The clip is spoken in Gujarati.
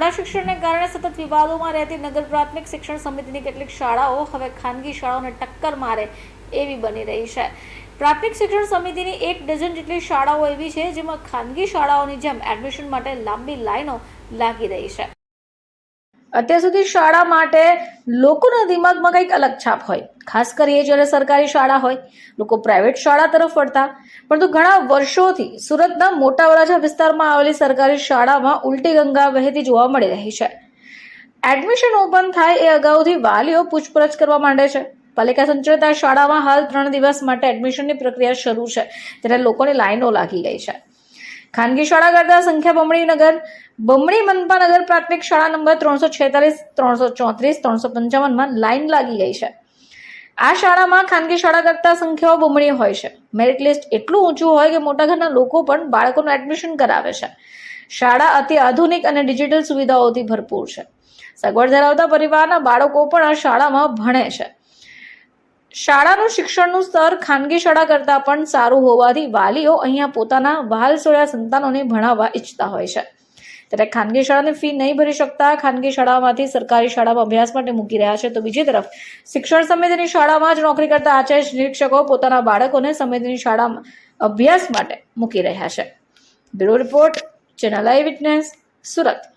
શાળા શિક્ષણને કારણે સતત વિવાદોમાં રહેતી નગર પ્રાથમિક શિક્ષણ સમિતિની કેટલીક શાળાઓ હવે ખાનગી શાળાઓને ટક્કર મારે એવી બની રહી છે. પ્રાથમિક શિક્ષણ સમિતિની એક ડઝન જેટલી શાળાઓ એવી છે જેમાં ખાનગી શાળાઓની જેમ એડમિશન માટે લાંબી લાઈનો લાગી રહી છે. અત્યાર સુધી શાળા માટે લોકોના દિમાગમાં કંઈક અલગ છાપ હોય. ખાસ કરીએ જ્યારે સરકારી શાળા હોય, લોકો પ્રાઇવેટ શાળા તરફ વળતા. પરંતુ ઘણા વર્ષોથી સુરતના મોટા વરાછા વિસ્તારમાં આવેલી સરકારી શાળામાં ઉલટી ગંગા વહેતી જોવા મળી રહી છે. એડમિશન ઓપન થાય એ અગાઉથી વાલીઓ પૂછપરછ કરવા માંડે છે. પાલિકા સંચાલિત શાળામાં હાલ ત્રણ દિવસ માટે એડમિશનની પ્રક્રિયા શરૂ છે. ત્યારે લોકોની લાઈનો લાગી ગઈ છે. ખાનગી શાળા કરતા સંખ્યા બમણી નગર, બમણી મનપા નગર પ્રાથમિક શાળા નંબર ત્રણસો છેતાલીસ, ત્રણસો ચોત્રીસ, ત્રણસો પંચાવનમાં લાઈન લાગી ગઈ છે. આ શાળામાં ખાનગી શાળા કરતા સંખ્યાઓ બમણી હોય છે. મેરિટ લિસ્ટ એટલું ઊંચું હોય કે મોટાભાગના લોકો પણ બાળકોનું એડમિશન કરાવે છે. શાળા અતિ આધુનિક અને ડિજિટલ સુવિધાઓથી ભરપૂર છે. સગવડ ધરાવતા પરિવારના બાળકો પણ આ શાળામાં ભણે છે. શાળાનું શિક્ષણનું સ્તર ખાનગી શાળા કરતાં પણ સારું હોવાથી વાલીઓ અહીંયા પોતાના વહાલ સોયા સંતાનોને ભણાવવા ઈચ્છતા હોય છે. ત્યારે ખાનગી શાળાની ફી નહીં ભરી શકતા ખાનગી શાળામાંથી સરકારી શાળામાં અભ્યાસ માટે મૂકી રહ્યા છે. તો બીજી તરફ, શિક્ષણ સમિતિની શાળામાં જ નોકરી કરતા આચાર્ય નિરીક્ષકો પોતાના બાળકોને સમિતિની શાળામાં અભ્યાસ માટે મૂકી રહ્યા છે. Bureau report, channel I witness, Surat.